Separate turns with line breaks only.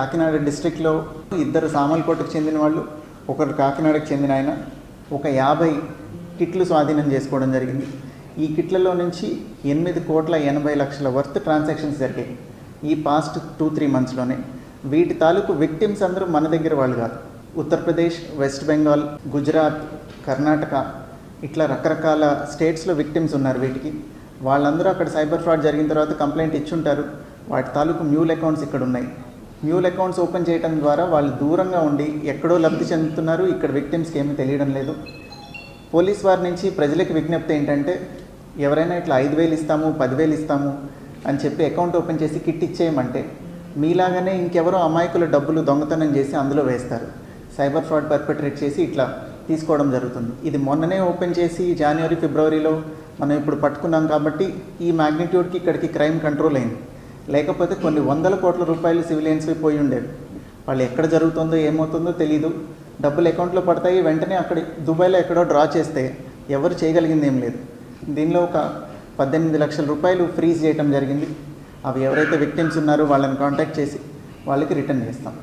కాకినాడ డిస్ట్రిక్ట్లో ఇద్దరు సామల్కోటకు చెందిన వాళ్ళు ఒకరు కాకినాడకు చెందిన ఆయన ఒక యాభై కిట్లు స్వాధీనం చేసుకోవడం జరిగింది. ఈ కిట్లలో నుంచి ఎనిమిది కోట్ల ఎనభై లక్షల వర్త్ ట్రాన్సాక్షన్స్ జరిగాయి ఈ పాస్ట్ టూ త్రీ మంత్స్లోనే. వీటి తాలూకు విక్టిమ్స్ అందరూ మన దగ్గర వాళ్ళు కాదు. ఉత్తరప్రదేశ్ వెస్ట్ బెంగాల్ గుజరాత్ కర్ణాటక ఇట్లా రకరకాల స్టేట్స్లో విక్టిమ్స్ ఉన్నారు వీటికి. వాళ్ళందరూ అక్కడ సైబర్ ఫ్రాడ్ జరిగిన తర్వాత కంప్లైంట్ ఇచ్చుంటారు. వాటి తాలూకు మ్యూల్ అకౌంట్స్ ఇక్కడ ఉన్నాయి మ్యూల్ అకౌంట్స్ ఓపెన్ చేయడం ద్వారా వాళ్ళు దూరంగా ఉండి ఎక్కడో లబ్ధి చెందుతున్నారు. ఇక్కడ విక్టిమ్స్కి ఏమీ తెలియడం లేదు. పోలీస్ వారి నుంచి ప్రజలకు విజ్ఞప్తి ఏంటంటే ఎవరైనా ఇట్లా ఐదు వేలు ఇస్తాము పదివేలు ఇస్తాము అని చెప్పి అకౌంట్ ఓపెన్ చేసి కిట్ ఇచ్చేయమంటే మీలాగానే ఇంకెవరో అమాయకుల డబ్బులు దొంగతనం చేసి అందులో వేస్తారు. సైబర్ ఫ్రాడ్ పర్పెట్రేట్ చేసి ఇట్లా తీసుకోవడం జరుగుతుంది. ఇది మొన్ననే ఓపెన్ చేసి జనవరి ఫిబ్రవరిలో మనం ఇప్పుడు పట్టుకున్నాం కాబట్టి ఈ మ్యాగ్నిట్యూడ్కి ఇక్కడికి క్రైమ్ కంట్రోల్ అయింది. లేకపోతే కొన్ని వందల కోట్ల రూపాయలు సివిలియన్స్వి పోయి ఉండేవి. వాళ్ళు ఎక్కడ జరుగుతుందో ఏమవుతుందో తెలీదు. డబ్బులు అకౌంట్లో పడతాయి వెంటనే అక్కడ దుబాయ్లో ఎక్కడో డ్రా చేస్తే ఎవరు చేయగలిగింది ఏం లేదు. దీనిలో ఒక పద్దెనిమిది లక్షల రూపాయలు ఫ్రీజ్ చేయటం జరిగింది. అవి ఎవరైతే విక్టిమ్స్ ఉన్నారో వాళ్ళని కాంటాక్ట్ చేసి వాళ్ళకి రిటర్న్ చేస్తాం.